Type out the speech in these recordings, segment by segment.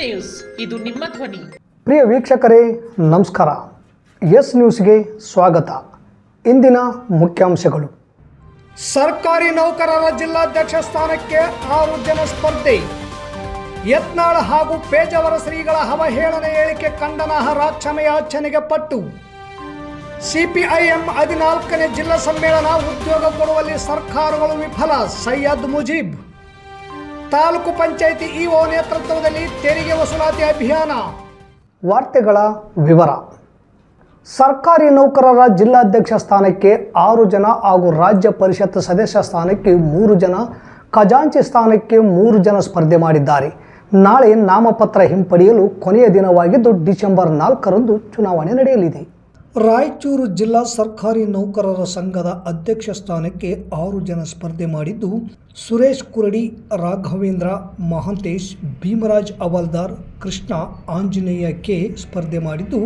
News. ಇದು ನಿಮ್ಮ ಧ್ವನಿ. ಪ್ರಿಯ ವೀಕ್ಷಕರೇ ನಮಸ್ಕಾರ. ಎಸ್ ನ್ಯೂಸ್ಗೆ ಸ್ವಾಗತ. ಇಂದಿನ ಮುಖ್ಯಾಂಶಗಳು. ಸರ್ಕಾರಿ ನೌಕರರ ಜಿಲ್ಲಾಧ್ಯಕ್ಷ ಸ್ಥಾನಕ್ಕೆ ಆರು ಜನ ಸ್ಪರ್ಧೆ. ಯತ್ನಾಳ್ ಹಾಗೂ ಪೇಜಾವರ ಶ್ರೀಗಳ ಅವಹೇಳನ ಹೇಳಿಕೆ ಖಂಡನಾರ್ಹ ಕ್ಷಮೆಯಾಚನೆಗೆ ಪಟ್ಟು. ಸಿಪಿಐಎಂ ಹದಿನಾಲ್ಕನೇ ಜಿಲ್ಲಾ ಸಮ್ಮೇಳನ ಉದ್ಯೋಗ ಕೊಡುವಲ್ಲಿ ಸರ್ಕಾರಗಳು ವಿಫಲ ಸೈಯದ್ ಮುಜೀಬ್. ತಾಲೂಕು ಪಂಚಾಯಿತಿ ಇಒ ನೇತೃತ್ವದಲ್ಲಿ ತೆರಿಗೆ ವಸೂಲಾತಿ ಅಭಿಯಾನ. ವಾರ್ತೆಗಳ ವಿವರ. ಸರ್ಕಾರಿ ನೌಕರರ ಜಿಲ್ಲಾಧ್ಯಕ್ಷ ಸ್ಥಾನಕ್ಕೆ ಆರು ಜನ ಹಾಗೂ ರಾಜ್ಯ ಪರಿಷತ್ ಸದಸ್ಯ ಸ್ಥಾನಕ್ಕೆ ಮೂರು ಜನ, ಖಜಾಂಚಿ ಸ್ಥಾನಕ್ಕೆ ಮೂರು ಜನ ಸ್ಪರ್ಧೆ ಮಾಡಿದ್ದಾರೆ. ನಾಳೆ ನಾಮಪತ್ರ ಹಿಂಪಡೆಯಲು ಕೊನೆಯ ದಿನವಾಗಿದ್ದು ಡಿಸೆಂಬರ್ ನಾಲ್ಕರಂದು ಚುನಾವಣೆ ನಡೆಯಲಿದೆ. ರಾಯಚೂರು ಜಿಲ್ಲಾ ಸರ್ಕಾರಿ ನೌಕರರ ಸಂಘದ ಅಧ್ಯಕ್ಷ ಸ್ಥಾನಕ್ಕೆ ಆರು ಜನ ಸ್ಪರ್ಧೆ ಮಾಡಿದ್ದು ಸುರೇಶ್ ಕುರಡಿ, ರಾಘವೇಂದ್ರ, ಮಹಾಂತೇಶ್, ಭೀಮರಾಜ್ ಅವಲ್ದಾರ್, ಕೃಷ್ಣ, ಆಂಜನೇಯ ಕೆ ಸ್ಪರ್ಧೆ ಮಾಡಿದ್ದು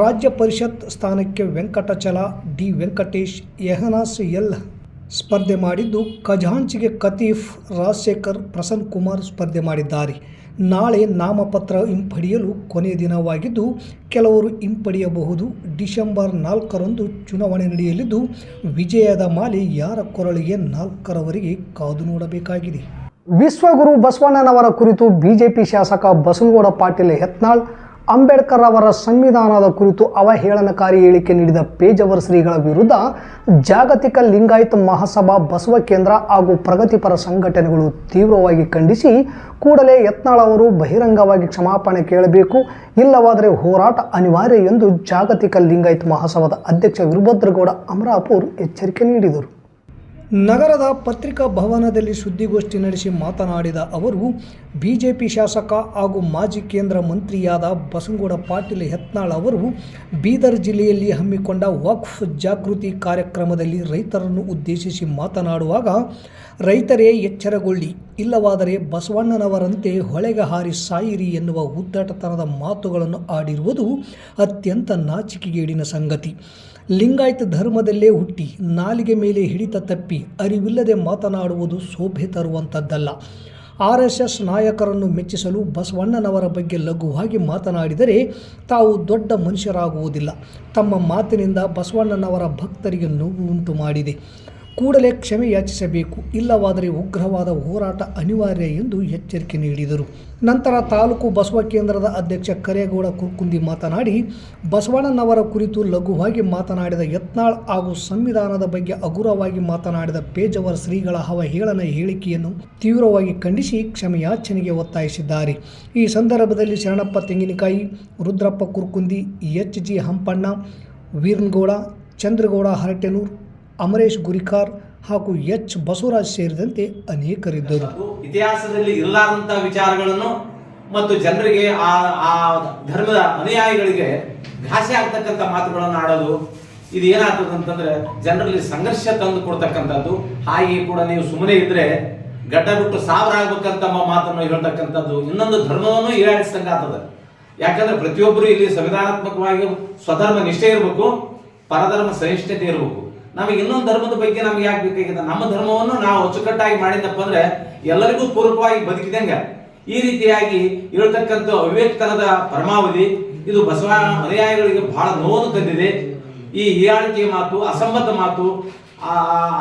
ರಾಜ್ಯ ಪರಿಷತ್ ಸ್ಥಾನಕ್ಕೆ ವೆಂಕಟಚಲ, ಡಿ ವೆಂಕಟೇಶ್, ಯಹನಾಸ್ ಎಲ್ ಸ್ಪರ್ಧೆ ಮಾಡಿದ್ದು ಖಜಾಂಚಿಗೆ ಕತೀಫ್ ರಾಜಶೇಖರ್, ಪ್ರಸನ್ನ ಕುಮಾರ್ ಸ್ಪರ್ಧೆ ಮಾಡಿದ್ದಾರೆ. ನಾಳೆ ನಾಮಪತ್ರ ಹಿಂಪಡೆಯಲು ಕೊನೆಯ ದಿನವಾಗಿದ್ದು, ಕೆಲವರು ಹಿಂಪಡೆಯಬಹುದು. ಡಿಸೆಂಬರ್ ನಾಲ್ಕರಂದು ಚುನಾವಣೆ ನಡೆಯಲಿದ್ದು, ವಿಜಯದ ಮಾಲೆ ಯಾರ ಕೊರಳಿಗೆ ನಾಲ್ಕರವರೆಗೆ ಕಾದು ನೋಡಬೇಕಾಗಿದೆ. ವಿಶ್ವಗುರು ಬಸವಣ್ಣನವರ ಕುರಿತು ಬಿಜೆಪಿ ಶಾಸಕ ಬಸನಗೌಡ ಪಾಟೀಲ್ ಯತ್ನಾಳ್ ಅಂಬೇಡ್ಕರ್ ಅವರ ಸಂವಿಧಾನದ ಕುರಿತು ಅವಹೇಳನಕಾರಿ ಹೇಳಿಕೆ ನೀಡಿದ ಪೇಜವರ ಶ್ರೀಗಳ ವಿರುದ್ಧ ಜಾಗತಿಕ ಲಿಂಗಾಯತ ಮಹಾಸಭಾ ಬಸವ ಕೇಂದ್ರ ಹಾಗೂ ಪ್ರಗತಿಪರ ಸಂಘಟನೆಗಳು ತೀವ್ರವಾಗಿ ಖಂಡಿಸಿ ಕೂಡಲೇ ಯತ್ನಾಳ್ ಅವರು ಬಹಿರಂಗವಾಗಿ ಕ್ಷಮಾಪಣೆ ಕೇಳಬೇಕು, ಇಲ್ಲವಾದರೆ ಹೋರಾಟ ಅನಿವಾರ್ಯ ಎಂದು ಜಾಗತಿಕ ಲಿಂಗಾಯತ ಮಹಾಸಭಾದ ಅಧ್ಯಕ್ಷ ವೀರಭದ್ರಗೌಡ ಅಮರಾಪುರ್ ಎಚ್ಚರಿಕೆ ನೀಡಿದರು. ನಗರದ ಪತ್ರಿಕಾ ಭವನದಲ್ಲಿ ಸುದ್ದಿಗೋಷ್ಠಿ ನಡೆಸಿ ಮಾತನಾಡಿದ ಅವರು, ಬಿಜೆಪಿ ಶಾಸಕ ಹಾಗೂ ಮಾಜಿ ಕೇಂದ್ರ ಮಂತ್ರಿಯಾದ ಬಸನಗೌಡ ಪಾಟೀಲ್ ಹೆತ್ನಾಳ್ ಅವರು, ಬೀದರ್ ಜಿಲ್ಲೆಯಲ್ಲಿ ಹಮ್ಮಿಕೊಂಡ ವಕ್ಫ್ ಜಾಗೃತಿ ಕಾರ್ಯಕ್ರಮದಲ್ಲಿ ರೈತರನ್ನು ಉದ್ದೇಶಿಸಿ ಮಾತನಾಡುವಾಗ, ರೈತರೇ ಎಚ್ಚರಗೊಳ್ಳಿ, ಇಲ್ಲವಾದರೆ ಬಸವಣ್ಣನವರಂತೆ ಹೊಳೆಗೆ ಹಾರಿ ಸಾಯಿರಿ ಎನ್ನುವ ಉದ್ದಟತನದ ಮಾತುಗಳನ್ನು ಆಡಿರುವುದು ಅತ್ಯಂತ ನಾಚಿಕೆಗೇಡಿನ ಸಂಗತಿ. ಲಿಂಗಾಯತ ಧರ್ಮದಲ್ಲೇ ಹುಟ್ಟಿ ನಾಲಿಗೆ ಮೇಲೆ ಹಿಡಿತ ತಪ್ಪಿ ಅರಿವಿಲ್ಲದೆ ಮಾತನಾಡುವುದು ಶೋಭೆ ತರುವಂಥದ್ದಲ್ಲ. ಆರ್ ಎಸ್ ಎಸ್ ನಾಯಕರನ್ನು ಮೆಚ್ಚಿಸಲು ಬಸವಣ್ಣನವರ ಬಗ್ಗೆ ಲಘುವಾಗಿ ಮಾತನಾಡಿದರೆ ತಾವು ದೊಡ್ಡ ಮನುಷ್ಯರಾಗುವುದಿಲ್ಲ. ತಮ್ಮ ಮಾತಿನಿಂದ ಬಸವಣ್ಣನವರ ಭಕ್ತರಿಗೆ ನೋವು ಉಂಟು ಮಾಡಿದೆ ಕೂಡಲೇ ಕ್ಷಮೆ ಯಾಚಿಸಬೇಕು, ಇಲ್ಲವಾದರೆ ಉಗ್ರವಾದ ಹೋರಾಟ ಅನಿವಾರ್ಯ ಎಂದು ಎಚ್ಚರಿಕೆ ನೀಡಿದರು. ನಂತರ ತಾಲೂಕು ಬಸವ ಕೇಂದ್ರದ ಅಧ್ಯಕ್ಷ ಕರೇಗೌಡ ಕುರ್ಕುಂದಿ ಮಾತನಾಡಿ, ಬಸವಣ್ಣನವರ ಕುರಿತು ಲಘುವಾಗಿ ಮಾತನಾಡಿದ ಯತ್ನಾಳ್ ಹಾಗೂ ಸಂವಿಧಾನದ ಬಗ್ಗೆ ಹಗುರವಾಗಿ ಮಾತನಾಡಿದ ಪೇಜವರ ಶ್ರೀಗಳ ಅವಹೇಳನ ಹೇಳಿಕೆಯನ್ನು ತೀವ್ರವಾಗಿ ಖಂಡಿಸಿ ಕ್ಷಮೆಯಾಚನೆಗೆ ಒತ್ತಾಯಿಸಿದ್ದಾರೆ. ಈ ಸಂದರ್ಭದಲ್ಲಿ ಶರಣಪ್ಪ ತೆಂಗಿನಕಾಯಿ, ರುದ್ರಪ್ಪ ಕುರ್ಕುಂದಿ, ಎಚ್ ಜಿ ಹಂಪಣ್ಣ, ವೀರನ್ಗೌಡ, ಚಂದ್ರಗೌಡ, ಹರಟೆನೂರ್ ಅಮರೇಶ್ ಗುರಿಕಾರ್ ಹಾಗೂ ಎಚ್. ಬಸವರಾಜ್ ಸೇರಿದಂತೆ ಅನೇಕರಿದ್ದರು. ಇತಿಹಾಸದಲ್ಲಿ ಇರಲಾರಂತಹ ವಿಚಾರಗಳನ್ನು ಮತ್ತು ಜನರಿಗೆ ಆ ಆ ಧರ್ಮದ ಅನುಯಾಯಿಗಳಿಗೆ ಘಾಸೆ ಆಗ್ತಕ್ಕಂಥ ಮಾತುಗಳನ್ನು ಆಡೋದು, ಇದು ಏನಾಗ್ತದೆ ಅಂತಂದ್ರೆ ಜನರಲ್ಲಿ ಸಂಘರ್ಷ ತಂದು ಕೊಡ್ತಕ್ಕಂಥದ್ದು. ಹಾಗೆ ಕೂಡ ನೀವು ಸುಮ್ಮನೆ ಇದ್ರೆ ಗಡ್ಡ ಬಿಟ್ಟು ಸಾವಿರ ಆಗ್ಬೇಕಂತ ಮಾತನ್ನು ಹೇಳ್ತಕ್ಕಂಥದ್ದು. ಇನ್ನೊಂದು ಧರ್ಮವನ್ನು ಆಗ್ತದೆ. ಯಾಕಂದ್ರೆ ಪ್ರತಿಯೊಬ್ಬರು ಇಲ್ಲಿ ಸಂವಿಧಾನಾತ್ಮಕವಾಗಿ ಸ್ವಧರ್ಮ ನಿಷ್ಠೆ ಇರಬೇಕು, ಪರಧರ್ಮ ಸಹಿಷ್ಣುತೆ ಇರಬೇಕು. ನಮಗೆ ಇನ್ನೊಂದು ಧರ್ಮದ ಬಗ್ಗೆ ನಮ್ಗೆ ಯಾಕೆ ಬೇಕಾಗಿದೆ? ನಮ್ಮ ಧರ್ಮವನ್ನು ನಾವು ಅಚ್ಚುಕಟ್ಟಾಗಿ ಮಾಡಿದಪ್ಪ ಅಂದ್ರೆ ಎಲ್ಲರಿಗೂ ಪೂರಕವಾಗಿ ಬದುಕಿದಂಗ ಈ ರೀತಿಯಾಗಿ ಇರತಕ್ಕಂಥ ಅವಿವೇಕತನದ ಪರಮಾವಧಿ, ಇದು ಬಸವ ಅನುಯಾಯಿಗಳಿಗೆ ಬಹಳ ನೋವನ್ನು ತಂದಿದೆ. ಈ ಹೀಯಾಳಿಕೆ ಮಾತು, ಅಸಂಬದ್ಧ ಮಾತು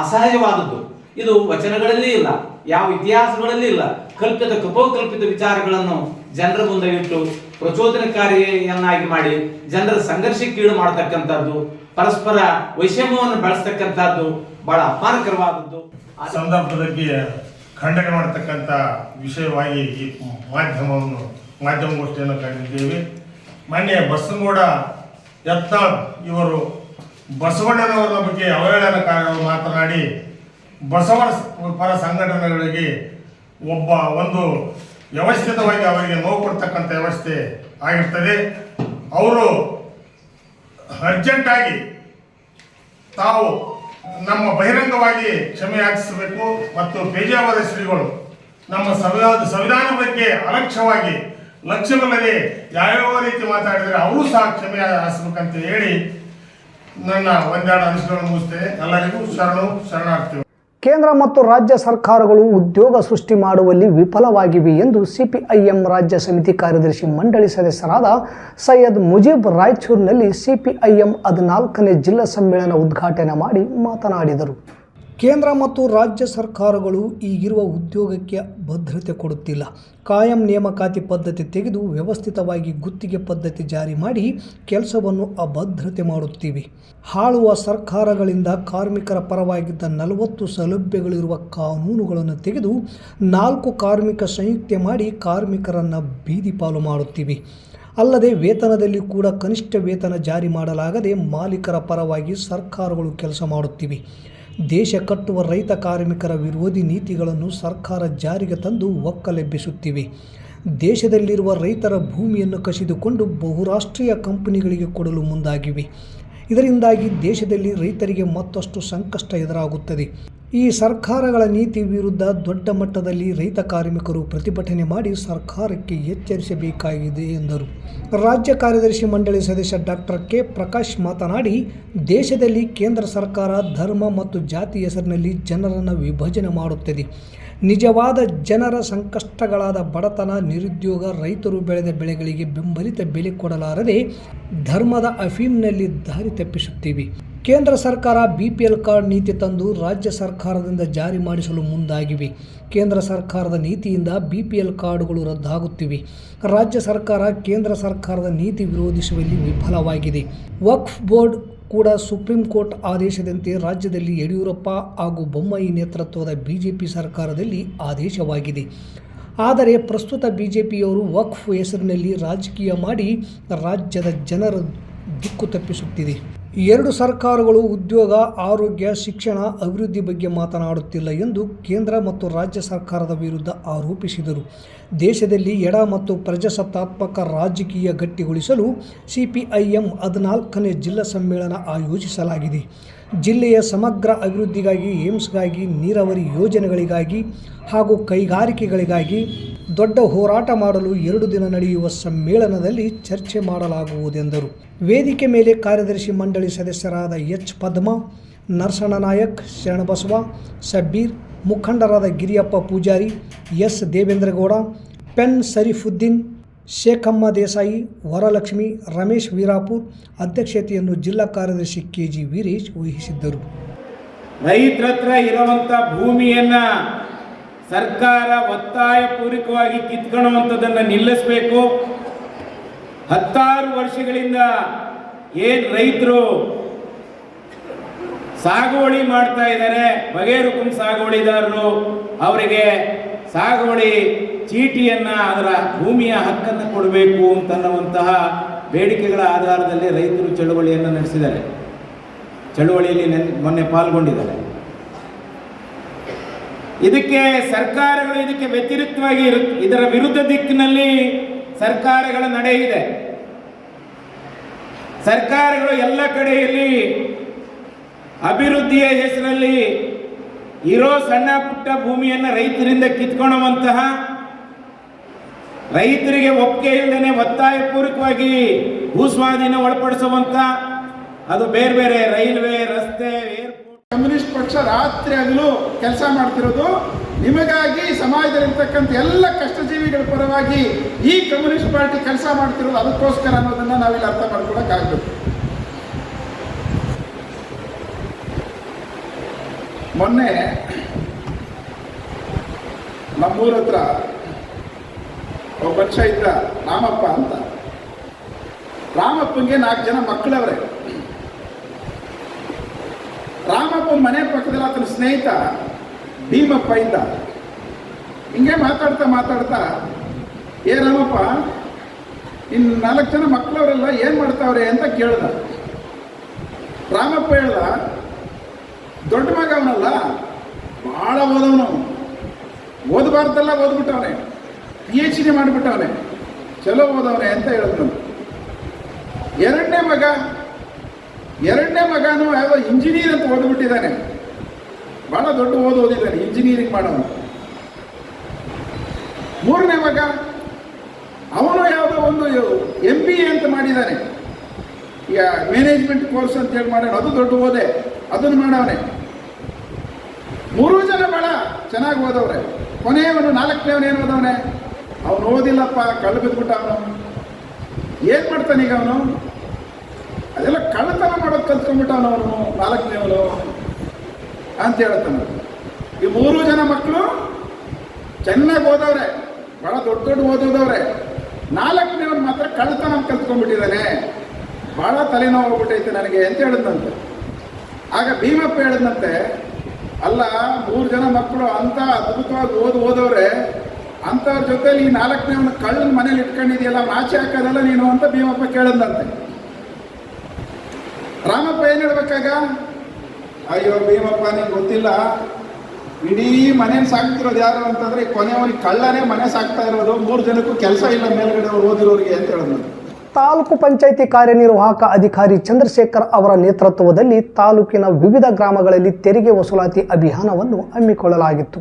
ಅಸಹಜವಾದದ್ದು. ಇದು ವಚನಗಳಲ್ಲಿ ಇಲ್ಲ, ಯಾವ ಇತಿಹಾಸಗಳಲ್ಲಿ ಇಲ್ಲ. ಕಲ್ಪಿತ, ಕಪೋಕಲ್ಪಿತ ವಿಚಾರಗಳನ್ನು ಜನರ ಮುಂದೆ ಇಟ್ಟು ಪ್ರಚೋದನಕಾರಿಯನ್ನಾಗಿ ಮಾಡಿ ಜನರ ಸಂಘರ್ಷಕ್ಕೀಡು ಮಾಡತಕ್ಕಂಥದ್ದು, ಪರಸ್ಪರ ವೈಷಮ್ಯವನ್ನು ಬೆಳೆಸ್ತಕ್ಕಂಥದ್ದು ಬಹಳ ಆ ಸಂದರ್ಭದಲ್ಲಿ ಖಂಡನೆ ಮಾಡತಕ್ಕಂಥ ವಿಷಯವಾಗಿ ಈ ಮಾಧ್ಯಮವನ್ನು, ಮಾಧ್ಯಮಗೋಷ್ಠಿಯನ್ನು ಕಂಡಿದ್ದೇವೆ ಮಾನ್ಯ ಬಸನಗೌಡ ಎತ್ತಾಳ್ ಇವರು ಬಸವಣ್ಣನವರ ಬಗ್ಗೆ ಅವಹೇಳನಕಾರರು ಮಾತನಾಡಿ ಬಸವ ಪರ ಸಂಘಟನೆಗಳಿಗೆ ಒಬ್ಬ ಒಂದು ವ್ಯವಸ್ಥಿತವಾಗಿ ಅವರಿಗೆ ನೋವು ಕೊಡ್ತಕ್ಕಂಥ ವ್ಯವಸ್ಥೆ ಆಗಿರ್ತದೆ. ಅವರು ಅರ್ಜೆಂಟಾಗಿ ತಾವು ನಮ್ಮ ಬಹಿರಂಗವಾಗಿ ಕ್ಷಮೆ ಯಾಚಿಸಬೇಕು ಮತ್ತು ಪೇಜಾವರ ಶ್ರೀಗಳು ನಮ್ಮ ಸಂವಿಧಾನ ಸಂವಿಧಾನ ಬಗ್ಗೆ ಅಲಕ್ಷ್ಯವಾಗಿ ಲಕ್ಷ್ಯವಿಲ್ಲದೆ ಯಾವ್ಯಾವ ರೀತಿ ಮಾತಾಡಿದರೆ ಅವರು ಸಹ ಕ್ಷಮೆ ಹಾಸಬೇಕಂತ ಹೇಳಿ ನನ್ನ ಒಂದೆರಡು ಅನಿಸಿಕೆಗಳನ್ನು ಮುಗಿಸ್ತೇನೆ. ಎಲ್ಲರಿಗೂ ಶರಣು ಶರಣಾರ್ಥಿ ಕೇಂದ್ರ ಮತ್ತು ರಾಜ್ಯ ಸರ್ಕಾರಗಳು ಉದ್ಯೋಗ ಸೃಷ್ಟಿ ಮಾಡುವಲ್ಲಿ ವಿಫಲವಾಗಿವೆ ಎಂದು ಸಿಪಿಐಎಂ ರಾಜ್ಯ ಸಮಿತಿ ಕಾರ್ಯದರ್ಶಿ ಮಂಡಳಿ ಸದಸ್ಯರಾದ ಸೈಯದ್ ಮುಜೀಬ್ ರಾಯಚೂರಿನಲ್ಲಿ ಸಿಪಿಐಎಂ ಹದಿನಾಲ್ಕನೇ ಜಿಲ್ಲಾ ಸಮ್ಮೇಳನ ಉದ್ಘಾಟನೆ ಮಾಡಿ ಮಾತನಾಡಿದರು. ಕೇಂದ್ರ ಮತ್ತು ರಾಜ್ಯ ಸರ್ಕಾರಗಳು ಈಗಿರುವ ಉದ್ಯೋಗಕ್ಕೆ ಭದ್ರತೆ ಕೊಡುತ್ತಿಲ್ಲ. ಕಾಯಂ ನೇಮಕಾತಿ ಪದ್ಧತಿ ತೆಗೆದು ವ್ಯವಸ್ಥಿತವಾಗಿ ಗುತ್ತಿಗೆ ಪದ್ಧತಿ ಜಾರಿ ಮಾಡಿ ಕೆಲಸವನ್ನು ಅಭದ್ರತೆ ಮಾಡುತ್ತಿವೆ. ಹಾಳುವ ಸರ್ಕಾರಗಳಿಂದ ಕಾರ್ಮಿಕರ ಪರವಾಗಿದ್ದ ನಲವತ್ತು ಸೌಲಭ್ಯಗಳಿರುವ ಕಾನೂನುಗಳನ್ನು ತೆಗೆದು ನಾಲ್ಕು ಕಾರ್ಮಿಕ ಸಂಯುಕ್ತ ಮಾಡಿ ಕಾರ್ಮಿಕರನ್ನು ಬೀದಿ ಪಾಲು ಮಾಡುತ್ತಿವೆ. ಅಲ್ಲದೆ ವೇತನದಲ್ಲಿ ಕೂಡ ಕನಿಷ್ಠ ವೇತನ ಜಾರಿ ಮಾಡಲಾಗದೆ ಮಾಲೀಕರ ಪರವಾಗಿ ಸರ್ಕಾರಗಳು ಕೆಲಸ ಮಾಡುತ್ತಿವೆ. ದೇಶ ಕಟ್ಟುವ ರೈತ ಕಾರ್ಮಿಕರ ವಿರೋಧಿ ನೀತಿಗಳನ್ನು ಸರ್ಕಾರ ಜಾರಿಗೆ ತಂದು ಒಕ್ಕಲೆಬ್ಬಿಸುತ್ತಿವೆ. ದೇಶದಲ್ಲಿರುವ ರೈತರ ಭೂಮಿಯನ್ನು ಕಸಿದುಕೊಂಡು ಬಹುರಾಷ್ಟ್ರೀಯ ಕಂಪನಿಗಳಿಗೆ ಕೊಡಲು ಮುಂದಾಗಿವೆ. ಇದರಿಂದಾಗಿ ದೇಶದಲ್ಲಿ ರೈತರಿಗೆ ಮತ್ತಷ್ಟು ಸಂಕಷ್ಟ ಎದುರಾಗುತ್ತದೆ. ಈ ಸರ್ಕಾರಗಳ ನೀತಿ ವಿರುದ್ಧ ದೊಡ್ಡ ಮಟ್ಟದಲ್ಲಿ ರೈತ ಕಾರ್ಮಿಕರು ಪ್ರತಿಭಟನೆ ಮಾಡಿ ಸರ್ಕಾರಕ್ಕೆ ಎಚ್ಚರಿಸಬೇಕಾಗಿದೆ ಎಂದರು. ರಾಜ್ಯ ಕಾರ್ಯದರ್ಶಿ ಮಂಡಳಿ ಸದಸ್ಯ ಡಾಕ್ಟರ್ ಕೆ. ಪ್ರಕಾಶ್ ಮಾತನಾಡಿ, ದೇಶದಲ್ಲಿ ಕೇಂದ್ರ ಸರ್ಕಾರ ಧರ್ಮ ಮತ್ತು ಜಾತಿ ಹೆಸರಿನಲ್ಲಿ ಜನರನ್ನು ವಿಭಜನೆ ಮಾಡುತ್ತದೆ. ನಿಜವಾದ ಜನರ ಸಂಕಷ್ಟಗಳಾದ ಬಡತನ, ನಿರುದ್ಯೋಗ, ರೈತರು ಬೆಳೆದ ಬೆಳೆಗಳಿಗೆ ಬೆಂಬಲಿತ ಬೆಲೆ ಕೊಡಲಾರದೆ ಧರ್ಮದ ಅಫೀಮ್ನಲ್ಲಿ ದಾರಿ ತಪ್ಪಿಸುತ್ತೀವಿ. ಕೇಂದ್ರ ಸರ್ಕಾರ ಬಿ ಪಿ ಎಲ್ ಕಾರ್ಡ್ ನೀತಿ ತಂದು ರಾಜ್ಯ ಸರ್ಕಾರದಿಂದ ಜಾರಿ ಮಾಡಿಸಲು ಮುಂದಾಗಿವೆ. ಕೇಂದ್ರ ಸರ್ಕಾರದ ನೀತಿಯಿಂದ ಬಿ ಪಿ ಎಲ್ ಕಾರ್ಡುಗಳು ರದ್ದಾಗುತ್ತಿವೆ. ರಾಜ್ಯ ಸರ್ಕಾರ ಕೇಂದ್ರ ಸರ್ಕಾರದ ನೀತಿ ವಿರೋಧಿಸುವಲ್ಲಿ ವಿಫಲವಾಗಿದೆ. ವಕ್ಫ್ ಬೋರ್ಡ್ ಕೂಡ ಸುಪ್ರೀಂ ಕೋರ್ಟ್ ಆದೇಶದಂತೆ ರಾಜ್ಯದಲ್ಲಿ ಯಡಿಯೂರಪ್ಪ ಹಾಗೂ ಬೊಮ್ಮಾಯಿ ನೇತೃತ್ವದ ಬಿಜೆಪಿ ಸರ್ಕಾರದಲ್ಲಿ ಆದೇಶವಾಗಿದೆ. ಆದರೆ ಪ್ರಸ್ತುತ ಬಿಜೆಪಿಯವರು ವಕ್ಫ್ ಹೆಸರಿನಲ್ಲಿ ರಾಜಕೀಯ ಮಾಡಿ ರಾಜ್ಯದ ಜನರ ದಿಕ್ಕು ತಪ್ಪಿಸುತ್ತಿದೆ. ಎರಡು ಸರ್ಕಾರಗಳು ಉದ್ಯೋಗ, ಆರೋಗ್ಯ, ಶಿಕ್ಷಣ ಅಭಿವೃದ್ಧಿ ಬಗ್ಗೆ ಮಾತನಾಡುತ್ತಿಲ್ಲ ಎಂದು ಕೇಂದ್ರ ಮತ್ತು ರಾಜ್ಯ ಸರ್ಕಾರದ ವಿರುದ್ಧ ಆರೋಪಿಸಿದರು. ದೇಶದಲ್ಲಿ ಎಡ ಮತ್ತು ಪ್ರಜಾಸತ್ತಾತ್ಮಕ ರಾಜಕೀಯ ಗಟ್ಟಿಗೊಳಿಸಲು ಸಿಪಿಐಎಂ ಹದಿನಾಲ್ಕನೇ ಜಿಲ್ಲಾ ಸಮ್ಮೇಳನ ಆಯೋಜಿಸಲಾಗಿದೆ. ಜಿಲ್ಲೆಯ ಸಮಗ್ರ ಅಭಿವೃದ್ಧಿಗಾಗಿ ಏಮ್ಸ್ಗಾಗಿ ನೀರಾವರಿ ಯೋಜನೆಗಳಿಗಾಗಿ ಹಾಗೂ ಕೈಗಾರಿಕೆಗಳಿಗಾಗಿ ದೊಡ್ಡ ಹೋರಾಟ ಮಾಡಲು ಎರಡು ದಿನ ನಡೆಯುವ ಸಮ್ಮೇಳನದಲ್ಲಿ ಚರ್ಚೆ ಮಾಡಲಾಗುವುದೆಂದರು. ವೇದಿಕೆ ಮೇಲೆ ಕಾರ್ಯದರ್ಶಿ ಮಂಡಳಿ ಸದಸ್ಯರಾದ ಎಚ್. ಪದ್ಮ, ನರಸಣ್ಣ ನಾಯಕ್ ಶರಣಬಸವ ಸಬ್ಬೀರ್, ಮುಖಂಡರಾದ ಗಿರಿಯಪ್ಪ ಪೂಜಾರಿ, ಎಸ್. ದೇವೇಂದ್ರಗೌಡ, ಪೆನ್ ಸರಿಫುದ್ದೀನ್, ಶೇಖಮ್ಮ ದೇಸಾಯಿ, ವರಲಕ್ಷ್ಮಿ, ರಮೇಶ್ ವೀರಾಪುರ್ ಅಧ್ಯಕ್ಷತೆಯನ್ನು ಜಿಲ್ಲಾ ಕಾರ್ಯದರ್ಶಿ ಕೆ ಜಿ ವೀರೇಶ್ ವಹಿಸಿದ್ದರು. ರೈತರ ಇರುವಂತ ಭೂಮಿಯನ್ನ ಸರ್ಕಾರ ಒತ್ತಾಯ ಪೂರ್ವಕವಾಗಿ ಕಿತ್ಕೊಳ್ಳುವಂಥದ್ದನ್ನು ನಿಲ್ಲಿಸಬೇಕು. ಹತ್ತಾರು ವರ್ಷಗಳಿಂದ ಏನು ರೈತರು ಸಾಗುವಳಿ ಮಾಡ್ತಾ ಇದ್ದಾರೆ ಬಗೆರುಕುಂ ಸಾಗುವಳಿದಾರರು, ಅವರಿಗೆ ಸಾಗುವಳಿ ಚೀಟಿಯನ್ನ ಅದರ ಭೂಮಿಯ ಹಕ್ಕನ್ನು ಕೊಡಬೇಕು ಅಂತನ್ನುವಂತಹ ಬೇಡಿಕೆಗಳ ಆಧಾರದಲ್ಲಿ ರೈತರು ಚಳುವಳಿಯನ್ನು ನಡೆಸಿದ್ದಾರೆ. ಚಳುವಳಿಯಲ್ಲಿ ನೆನ್- ಮೊನ್ನೆ ಪಾಲ್ಗೊಂಡಿದ್ದಾರೆ. ಇದಕ್ಕೆ ಸರ್ಕಾರಗಳು ಇದಕ್ಕೆ ವ್ಯತಿರಿಕ್ತವಾಗಿ ಇದರ ವಿರುದ್ಧ ದಿಕ್ಕಿನಲ್ಲಿ ಸರ್ಕಾರಗಳ ನಡೆ ಇದೆ. ಸರ್ಕಾರಗಳು ಎಲ್ಲ ಕಡೆಯಲ್ಲಿ ಅಭಿವೃದ್ಧಿಯ ಹೆಸರಲ್ಲಿ ಇರೋ ಸಣ್ಣ ಪುಟ್ಟ ಭೂಮಿಯನ್ನು ರೈತರಿಂದ ಕಿತ್ಕೊಳ್ಳುವಂತಹ ರೈತರಿಗೆ ಒಪ್ಪಿಗೆ ಇಲ್ಲದೆ ಒತ್ತಾಯಪೂರ್ವಕವಾಗಿ ಭೂಸ್ವಾಧೀನ ಒಳಪಡಿಸುವಂತ, ಅದು ಬೇರೆ ಬೇರೆ ರೈಲ್ವೆ, ರಸ್ತೆ ಕಮ್ಯುನಿಸ್ಟ್ ಪಕ್ಷ ರಾತ್ರಿ ಹಗಲು ಕೆಲಸ ಮಾಡ್ತಿರೋದು. ನಿಮಗಾಗಿ ಸಮಾಜದಲ್ಲಿರ್ತಕ್ಕಂಥ ಎಲ್ಲ ಕಷ್ಟಜೀವಿಗಳ ಪರವಾಗಿ ಈ ಕಮ್ಯುನಿಸ್ಟ್ ಪಾರ್ಟಿ ಕೆಲಸ ಮಾಡ್ತಿರೋದು ಅದಕ್ಕೋಸ್ಕರ ಅನ್ನೋದನ್ನ ನಾವಿಲ್ಲಿ ಅರ್ಥ ಮಾಡ್ಕೊಳಕ್ಕಾಗಬೇಕು. ಮೊನ್ನೆ ನಮ್ಮೂರ ಹತ್ರ ಒಬ್ಬ ಪಕ್ಷ ಇದ್ದ ರಾಮಪ್ಪ ಅಂತ. ರಾಮಪ್ಪಂಗೆ ನಾಲ್ಕು ಜನ ಮಕ್ಕಳವ್ರೆ ರಾಮಪ್ಪ ಮನೆ ಪಕ್ಕದಲ್ಲಿ ಆತನ ಸ್ನೇಹಿತ ಭೀಮಪ್ಪ ಇದ್ದ ಹಿಂಗೆ ಮಾತಾಡ್ತಾ ಮಾತಾಡ್ತಾ, ಏ ರಾಮಪ್ಪ ಇನ್ನು ನಾಲ್ಕು ಜನ ಮಕ್ಕಳವರೆಲ್ಲ ಏನು ಮಾಡ್ತಾವ್ರೆ ಅಂತ ಕೇಳ್ದ. ರಾಮಪ್ಪ ಹೇಳ್ದ, ದೊಡ್ಡ ಮಗ ಅವನಲ್ಲ ಭಾಳ ಓದವನು. ಓದಬಾರ್ದಲ್ಲ ಓದ್ಬಿಟ್ಟವನೆ. ಪಿ ಎಚ್ ಡಿ ಮಾಡಿಬಿಟ್ಟವನೆ. ಚಲೋ ಓದವನೆ ಅಂತ ಹೇಳಿದ್ರು ಎರಡನೇ ಮಗ ಎರಡನೇ ಮಗನು ಯಾವ ಇಂಜಿನಿಯರ್ ಅಂತ ಓದ್ಬಿಟ್ಟಿದ್ದಾನೆ. ಬಹಳ ದೊಡ್ಡ ಓದು ಓದಿದ್ದಾನೆ, ಇಂಜಿನಿಯರಿಂಗ್ ಮಾಡೋನು. ಮೂರನೇ ಮಗ, ಅವನು ಯಾವುದೋ ಒಂದು ಎಂ ಬಿ ಎ ಅಂತ ಮಾಡಿದ್ದಾನೆ. ಮ್ಯಾನೇಜ್ಮೆಂಟ್ ಕೋರ್ಸ್ ಅಂತ ಹೇಳಿ ಮಾಡೋಣ ಅದು ದೊಡ್ಡ ಓದೆ, ಅದನ್ನು ಮಾಡವನೆ. ಮೂರೂ ಜನ ಬಹಳ ಚೆನ್ನಾಗಿ ಓದವ್ರೆ. ಕೊನೆಯವನು ನಾಲ್ಕನೇವನು ಏನು ಓದವನೆ? ಅವನು ಓದಿಲ್ಲಪ್ಪ ಕಳ್ಳು ಬಿದ್ಬಿಟ್ಟ ಅವನು. ಏನು ಮಾಡ್ತಾನೀಗ ಈಗ ಅವನು? ಅದೆಲ್ಲ ಕಳ್ಳತನ ಮಾಡೋದು ಕಲ್ತ್ಕೊಂಡ್ಬಿಟ್ಟವನು ಅವನು ನಾಲ್ಕನೇವನು ಅಂತ ಹೇಳ್ತಾನೆ ಈ ಮೂರು ಜನ ಮಕ್ಕಳು ಚೆನ್ನಾಗಿ ಓದವ್ರೆ, ಬಹಳ ದೊಡ್ಡ ದೊಡ್ಡ ಓದೋದವ್ರೆ ನಾಲ್ಕನೇವನು ಮಾತ್ರ ಕಳ್ಳತನ ಕಲ್ತ್ಕೊಂಡ್ಬಿಟ್ಟಿದ್ದಾನೆ. ಬಹಳ ತಲೆನೋವು ಹೋಗ್ಬಿಟ್ಟೈತೆ ನನಗೆ ಅಂತ ಹೇಳಿದಂತೆ ಆಗ ಭೀಮಪ್ಪ ಹೇಳಿದಂತೆ ಅಲ್ಲ, ಮೂರು ಜನ ಮಕ್ಕಳು ಅಂತ ಅದ್ಭುತವಾಗಿ ಓದ್ ಓದವ್ರೆ ಅಂಥವ್ರ ಜೊತೆಲಿ ಈ ನಾಲ್ಕನೇವನು ಕಳ್ಳನ ಮನೇಲಿ ಇಟ್ಕೊಂಡಿದೆಯಲ್ಲ ಆಚೆ ಹಾಕೋದಲ್ಲ ನೀನು? ಅಂತ ಭೀಮಪ್ಪ ಕೇಳಿದ್ನಂತೆ ರಾಮಪ್ಪ ಏನು ಹೇಳ್ಬೇಕಾಗ? ಅಯ್ಯೋ ಭೀಮಪ್ಪ, ನಿಂಗೆ ಗೊತ್ತಿಲ್ಲ? ಇಡೀ ಮನೇನ ಸಾಕ್ತಿರೋದು ಯಾರು ಅಂತಂದ್ರೆ ಕೊನೆಯವನಿ ಕಳ್ಳನೇ ಮನೆ ಸಾಕ್ತಾ ಇರೋದು, ಮೂರು ಜನಕ್ಕೂ ಕೆಲಸ ಇಲ್ಲ ಮೇಲ್ಗಡೆ ಅವ್ರು ಓದಿರೋರಿಗೆ ಅಂತ ಹೇಳಿದ್ರು ತಾಲೂಕು ಪಂಚಾಯಿತಿ ಕಾರ್ಯನಿರ್ವಾಹಕ ಅಧಿಕಾರಿ ಚಂದ್ರಶೇಖರ್ ಅವರ ನೇತೃತ್ವದಲ್ಲಿ ತಾಲೂಕಿನ ವಿವಿಧ ಗ್ರಾಮಗಳಲ್ಲಿ ತೆರಿಗೆ ವಸೂಲಾತಿ ಅಭಿಯಾನವನ್ನು ಹಮ್ಮಿಕೊಳ್ಳಲಾಗಿತ್ತು.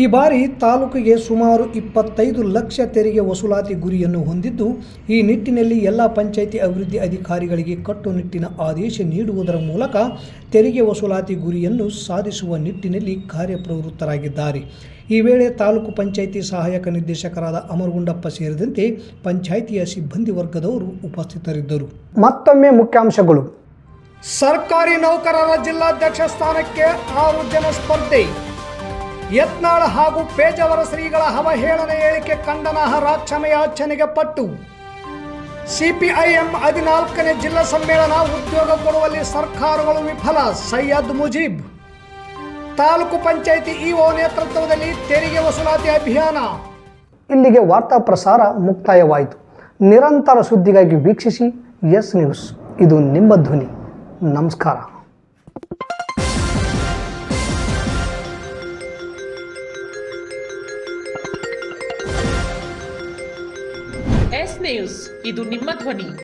ಈ ಬಾರಿ ತಾಲೂಕಿಗೆ ಸುಮಾರು ಇಪ್ಪತ್ತೈದು ಲಕ್ಷ ತೆರಿಗೆ ವಸೂಲಾತಿ ಗುರಿಯನ್ನು ಹೊಂದಿದ್ದು ಈ ನಿಟ್ಟಿನಲ್ಲಿ ಎಲ್ಲ ಪಂಚಾಯಿತಿ ಅಭಿವೃದ್ಧಿ ಅಧಿಕಾರಿಗಳಿಗೆ ಕಟ್ಟುನಿಟ್ಟಿನ ಆದೇಶ ನೀಡುವುದರ ಮೂಲಕ ತೆರಿಗೆ ವಸೂಲಾತಿ ಗುರಿಯನ್ನು ಸಾಧಿಸುವ ನಿಟ್ಟಿನಲ್ಲಿ ಕಾರ್ಯಪ್ರವೃತ್ತರಾಗಿದ್ದಾರೆ. ಈ ವೇಳೆ ತಾಲೂಕು ಪಂಚಾಯಿತಿ ಸಹಾಯಕ ನಿರ್ದೇಶಕರಾದ ಅಮರಗುಂಡಪ್ಪ ಸೇರಿದಂತೆ ಪಂಚಾಯಿತಿಯ ಸಿಬ್ಬಂದಿ ವರ್ಗದವರು ಉಪಸ್ಥಿತರಿದ್ದರು. ಮತ್ತೊಮ್ಮೆ ಮುಖ್ಯಾಂಶಗಳು. ಸರ್ಕಾರಿ ನೌಕರರ ಜಿಲ್ಲಾಧ್ಯಕ್ಷ ಸ್ಥಾನಕ್ಕೆ ಆರು ಜನ ಸ್ಪರ್ಧೆ. ಯತ್ನಾಳ್ ಹಾಗೂ ಪೇಜಾವರ ಶ್ರೀಗಳ ಅವಹೇಳನ ಹೇಳಿಕೆ ಖಂಡನಾರ್ಹ ಕ್ಷಮೆಯಾಚನೆಗೆ ಪಟ್ಟು. ಸಿಪಿಐಎಂ ಹದಿನಾಲ್ಕನೇ ಜಿಲ್ಲಾ ಸಮ್ಮೇಳನ ಉದ್ಯೋಗ ಕೊಡುವಲ್ಲಿ ಸರ್ಕಾರಗಳು ವಿಫಲ, ಸೈಯದ್ ಮುಜೀಬ್. ತಾಲೂಕು ಪಂಚಾಯಿತಿ ಇಒ ನೇತೃತ್ವದಲ್ಲಿ ತೆರಿಗೆ ವಸೂಲಾತಿ ಅಭಿಯಾನ. ಇಲ್ಲಿಗೆ ವಾರ್ತಾ ಪ್ರಸಾರ ಮುಕ್ತಾಯವಾಯಿತು. ನಿರಂತರ ಸುದ್ದಿಗಾಗಿ ವೀಕ್ಷಿಸಿ ಎಸ್ ನ್ಯೂಸ್. ಇದು ನಿಮ್ಮ ಧ್ವನಿ. ನಮಸ್ಕಾರ. ನ್ಯೂಸ್ ಇದು ನಿಮ್ಮ ಧ್ವನಿ